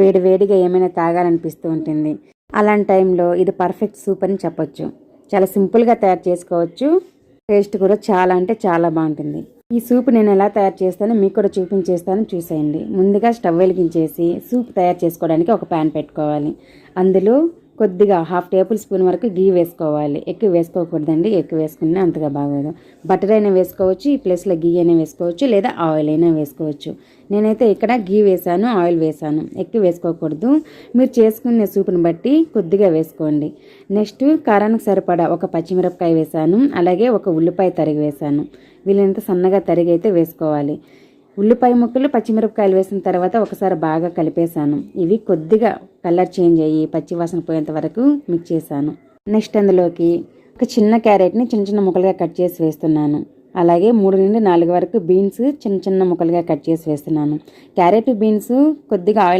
వేడి వేడిగా ఏమైనా తాగాలనిపిస్తూ ఉంటుంది. అలాంటి టైంలో ఇది పర్ఫెక్ట్ సూప్ అని చెప్పొచ్చు. చాలా సింపుల్గా తయారు చేసుకోవచ్చు. టేస్ట్ కూడా చాలా అంటే చాలా బాగుంటుంది. ఈ సూప్ నేను ఎలా తయారు చేస్తానో మీకు కూడా చూపించేస్తాను. చూసేయండి. ముందుగా స్టవ్ వెలిగించేసి సూప్ తయారు చేసుకోవడానికి ఒక ప్యాన్ పెట్టుకోవాలి. అందులో కొద్దిగా హాఫ్ టేబుల్ స్పూన్ వరకు గీ వేసుకోవాలి. ఎక్కువ వేసుకోకూడదండి. ఎక్కువ వేసుకున్నా అంతగా బాగోదు. బటర్ అయినా వేసుకోవచ్చు ఈ ప్లేస్లో గీ అయినా వేసుకోవచ్చు లేదా ఆయిల్ అయినా వేసుకోవచ్చు. నేనైతే ఇక్కడ గీ వేసాను ఆయిల్ వేసాను. ఎక్కువ వేసుకోకూడదు. మీరు చేసుకునే సూప్ని బట్టి కొద్దిగా వేసుకోండి. నెక్స్ట్ కారానికి సరిపడా ఒక పచ్చిమిరపకాయ వేసాను. అలాగే ఒక ఉల్లిపాయ తరిగి వేసాను. వీళ్ళంతా సన్నగా తరిగి అయితే వేసుకోవాలి. ఉల్లిపాయ ముక్కలు పచ్చిమిరపకాయలు వేసిన తర్వాత ఒకసారి బాగా కలిపేశాను. ఇవి కొద్దిగా కలర్ చేంజ్ అయ్యి పచ్చి వాసన పోయేంత వరకు మిక్స్ చేశాను. నెక్స్ట్ అందులోకి ఒక చిన్న క్యారెట్ని చిన్న చిన్న ముక్కలుగా కట్ చేసి వేస్తున్నాను. అలాగే మూడు నుండి నాలుగు వరకు బీన్స్ చిన్న చిన్న ముక్కలుగా కట్ చేసి వేస్తున్నాను. క్యారెట్ బీన్స్ కొద్దిగా ఆయిల్